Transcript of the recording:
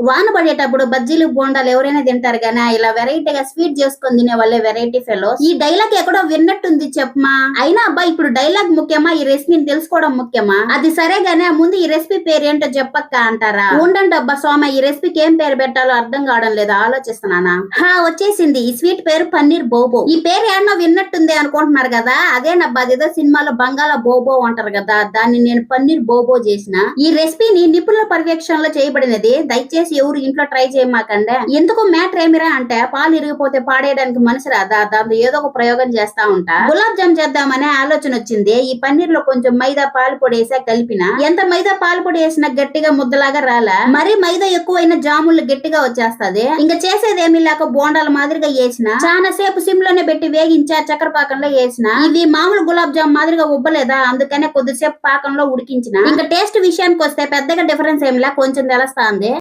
వాన పడేటప్పుడు బజ్జీలు బోండాలు ఎవరైనా తింటారు కానీ ఇలా వెరైటీగా స్వీట్ చేసుకొని తినే వాళ్ళే వెరైటీ ఫెలో ఈ డైలాగ్ ఎక్కడో విన్నట్టుంది చెప్పమా? అయినా అబ్బా ఇప్పుడు డైలాగ్ ముఖ్యమా? ఈ రెసిపీని తెలుసుకోవడం ముఖ్యమా? అది సరే గానీ ముందు ఈ రెసిపీ పేరు ఏంటో చెప్పక్క అంటారా? ఉండండి అబ్బా సోమ ఈ రెసిపీకి ఏం పేరు పెట్టాలో అర్థం కావడం లేదు ఆలోచిస్తున్నానా? హా వచ్చేసింది. ఈ స్వీట్ పేరు పన్నీర్ బోబో. ఈ పేరు ఏమన్నా విన్నట్టుంది అనుకుంటున్నారు కదా? అదేనబ్బా అదేదో సినిమాలో బంగాళ బోబో అంటారు కదా? దాన్ని నేను పన్నీర్ బోబో చేసిన. ఈ రెసిపీని నిపుణుల పర్యవేక్షణలో చేయబడినది. దయచేసి ఎవరు ఇంట్లో ట్రై చేయమాకండి? ఎందుకు మ్యాటర్ ఏమిరా అంటే పాలు ఇరిగిపోతే పాడేయడానికి మనసు రాదా? దాంతో ఏదో ఒక ప్రయోగం చేస్తా ఉంటా? గులాబ్ జామ్ చేద్దామనే ఆలోచన వచ్చింది. ఈ పన్నీర్లో కొంచెం మైదా పాలు పొడి వేసా కలిపిన ఎంత మైదా పాలు పొడి వేసినా గట్టిగా ముద్దలాగా రాలా? మరి మైదా ఎక్కువైన జాములు గట్టిగా వచ్చేస్తది. ఇంకా చేసేది ఏమీ లేక బోండాల మాదిరిగా వేసిన చాలా సేపు సిమ్లోనే పెట్టి వేగించా చక్కెర పాకంలో వేసిన ఇవి మామూలు గులాబ్ జామ్ మాదిరిగా ఉబ్బలేదా? అందుకనే కొద్దిసేపు పాకంలో ఉడికించిన. ఇంకా టేస్ట్ విషయానికి వస్తే పెద్దగా డిఫరెన్స్ ఏమిలా కొంచెం తెలుస్తా